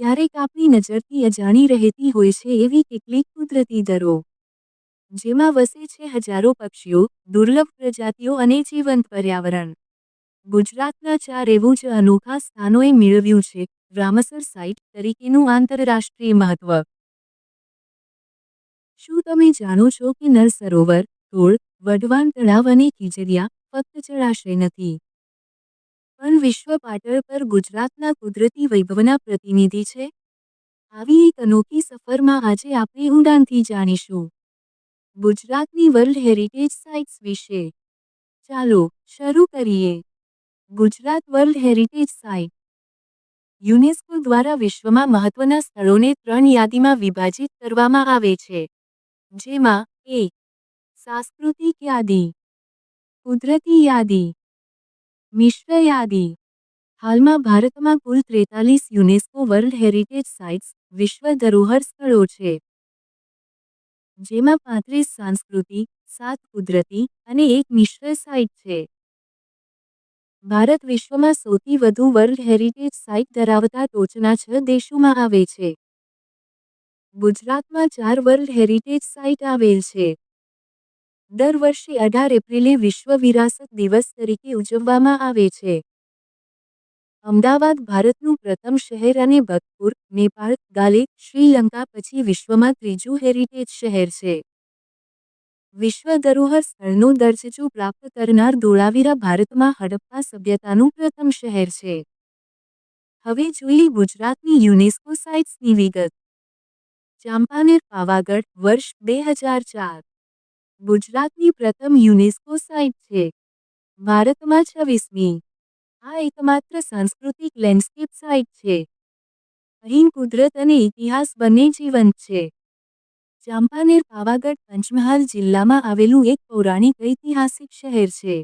ક્યારેક આપણી નજરથી અજાણી રહેતી હોય છે એવી કેટલીક કુદરતી દરો. જેમાં વસે છે હજારો પક્ષીઓ, દુર્લભ પ્રજાતિઓ અને જીવંત પર્યાવરણ. ગુજરાતના ચાર એવું જ અનોખા સ્થાનોએ મેળવ્યું છે, રામસર સાઇટ તરીકેનું આંતરરાષ્ટ્રીય મહત્વ. શું તમે જાણો છો કે નર સરોવર ધોળ, વઢવાણ તળાવ અને ખીજરિયા ફક્ત જળાશય નથી? વિશ્વ પાટળ પર ગુજરાતના કુદરતી વૈભવના પ્રતિનિધિ છે. આવી એક અનોખી સફરમાં આજે આપણે ઊંડાણથી જાણીશું. ગુજરાતની વર્લ્ડ હેરિટેજ સાઇટ્સ વિશે. ચાલો, શરૂ કરીએ. Gujarat world heritage site. UNESCO દ્વારા વિશ્વમાં મહત્વના સ્થળોને ત્રણ યાદીમાં વિભાજિત કરવામાં આવે છે. જેમાં એક, સાંસ્કૃતિક યાદી. કુદરતી યાદી. મિશ્ર યાદી હાલમાં ભારતમાં કુલ ત્રેતાલીસ યુનેસ્કો વર્લ્ડ હેરિટેજ સાઇટ્સ વિશ્વ ધરોહર સ્થળો છે. જેમાં પાંત્રીસ સાંસ્કૃતિક, સાત કુદરતી અને એક મિશ્ર સાઇટ છે. ભારત વિશ્વમાં સૌથી વધુ વર્લ્ડ હેરિટેજ સાઇટ ધરાવતા ટોચના છ દેશોમાં આવે છે. ગુજરાતમાં ચાર વર્લ્ડ હેરિટેજ સાઇટ આવેલ છે. દર વર્ષે અઢાર એપ્રિલે વિશ્વ વિરાસત દિવસ તરીકે ઉજવવામાં આવે છે. અમદાવાદ ભારતનું પ્રથમ શહેર અને ભક્તપુર નેપાળ, ગાલે, શ્રીલંકા પછી વિશ્વમાં ત્રીજું હેરિટેજ શહેર છે. વિશ્વ ધરોહર સ્થળનો દરજ્જો પ્રાપ્ત કરનાર ધોળાવીરા ભારતમાં હડપ્પા સભ્યતાનું પ્રથમ શહેર છે. હવે જોઈએ ગુજરાતની યુનેસ્કો સાઇટ્સની વિગત. ચાંપાનેર પાવાગઢ વર્ષ બે હજાર ચાર. ગુજરાતની પ્રથમ યુનેસ્કો સાઇટ છે. ભારતમાં છવ્વીસમી. આ એકમાત્ર સાંસ્કૃતિક લેન્ડસ્કેપ સાઇટ છે. અહીં કુદરત અને ઇતિહાસ બંને જીવંત છે. ચાંપાનેર પાવાગઢ પંચમહાલ જિલ્લામાં આવેલું એક પૌરાણિક ઐતિહાસિક શહેર છે.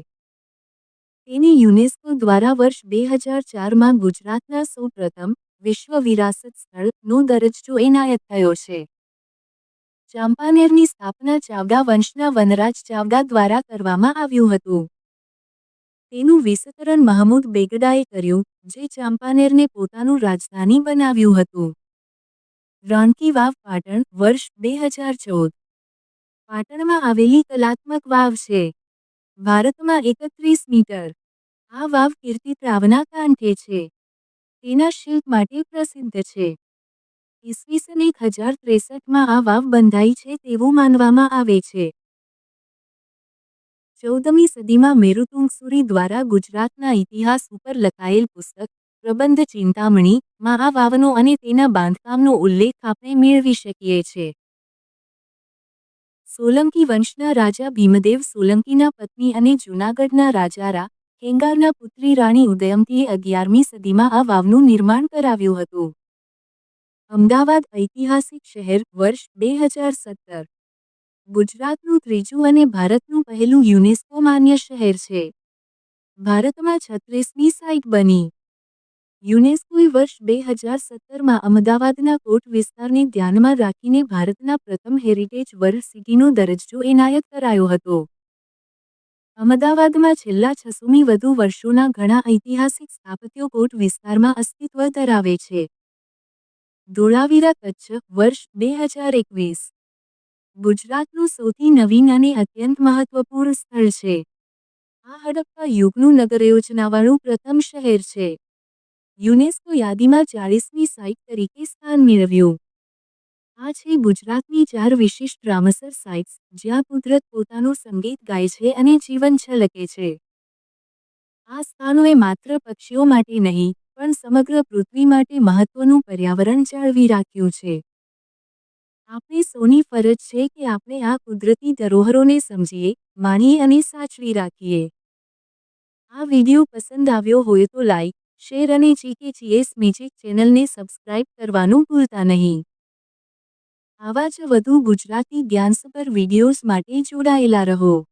તેને યુનેસ્કો દ્વારા વર્ષ બે હજાર ચારમાં ગુજરાતના સૌપ્રથમ વિશ્વ વિરાસત સ્થળનો દરજ્જો એનાયત થયો છે. ચાંપાનેરની સ્થાપના ચાવડા વંશના વનરાજ ચાવડા દ્વારા કરવામાં આવ્યું હતું. તેનું વિસ્તરણ મહમૂદ બેગડાએ કર્યું, જે ચાંપાનેરને પોતાનું રાજધાની બનાવ્યું હતું. રાણકી વાવ, પાટણ, વર્ષ બે હજાર ચૌદ. પાટણમાં આવેલી કલાત્મક વાવ છે. ભારતમાં એકત્રીસ મીટર. આ વાવ કીર્તિત્રાવના કાંઠે છે. તેના શિલ્પ માટે પ્રસિદ્ધ છે. ઈસવીસન એક હજાર ત્રેસઠમાં આ વાવ બંધાઈ છે તેવું માનવામાં આવે છે. ચૌદમી સદીમાં મેરુતુંગસુરી દ્વારા ગુજરાતના ઇતિહાસ ઉપર લખાયેલ પુસ્તક, પ્રબંધ ચિંતામણી માં આ વાવનો અને તેના બાંધકામનો ઉલ્લેખ આપણે મેળવી શકીએ છીએ સોલંકી વંશના રાજા ભીમદેવ સોલંકીના પત્ની અને જૂનાગઢના રાજારા ખેંગારના પુત્રી રાણી ઉદયમતીએ અગિયારમી સદીમાં આ વાવનું નિર્માણ કરાવ્યું હતું. અમદાવાદ ઐતિહાસિક શહેર, વર્ષ બે હજાર સત્તર. ગુજરાતનું ત્રીજું અને ભારતનું પહેલું યુનેસ્કો માન્ય શહેર છે. ભારતમાં છત્રીસમી સાઇટ બની. યુનેસ્કોએ વર્ષ બે હજાર સત્તરમાં અમદાવાદના કોટ વિસ્તારને ધ્યાનમાં રાખીને ભારતના પ્રથમ હેરિટેજ વર્લ્ડ સિટીનો દરજ્જો એનાયત કરાયો હતો. અમદાવાદમાં છેલ્લા છસોમી વધુ વર્ષોના ઘણા ઐતિહાસિક સ્થાપત્યો કોટ વિસ્તારમાં અસ્તિત્વ ધરાવે છે. ધોળાવીરા કચ્છ, વર્ષ બે હજાર એકવીસ. ગુજરાતનું સૌથી નવીન અને અત્યંત મહત્વપૂર્ણ સ્થળ છે. આ હડપ્પા યુગનું નગર યોજનાવાળું પ્રથમ શહેર છે. યુનેસ્કો યાદીમાં ચાળીસમી સાઇટ તરીકે સ્થાન મેળવ્યું. આ છે ગુજરાતની ચાર વિશિષ્ટ રામસર સાઇટ્સ, જ્યાં કુદરત પોતાનું સંગીત ગાય છે અને જીવન છલકે છે. આ સ્થાનોએ માત્ર પક્ષીઓ માટે નહીં પણ સમગ્ર પૃથ્વી માટે મહત્વનું પર્યાવરણ જાળવી રાખ્યું છે. આપણે સૌની ફરજ છે કે આપણે આ કુદરતી ધરોહરોને સમજીએ માણીએ અને સાચવી રાખીએ. આ વિડિયો પસંદ આવ્યો હોય તો લાઈક, શેર અને જીકે જીએસ મ્યુઝિક ચેનલને સબસ્ક્રાઇબ કરવાનું ભૂલતા નહીં. આવા જ વધુ ગુજરાતી જ્ઞાનસભર વિડીયોઝ માટે જોડાયેલા રહો.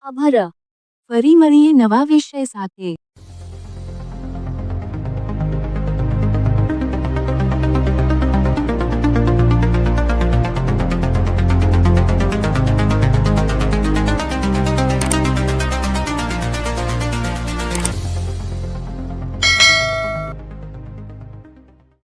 આભાર. ફરી મળીએ નવા વિષય સાથે.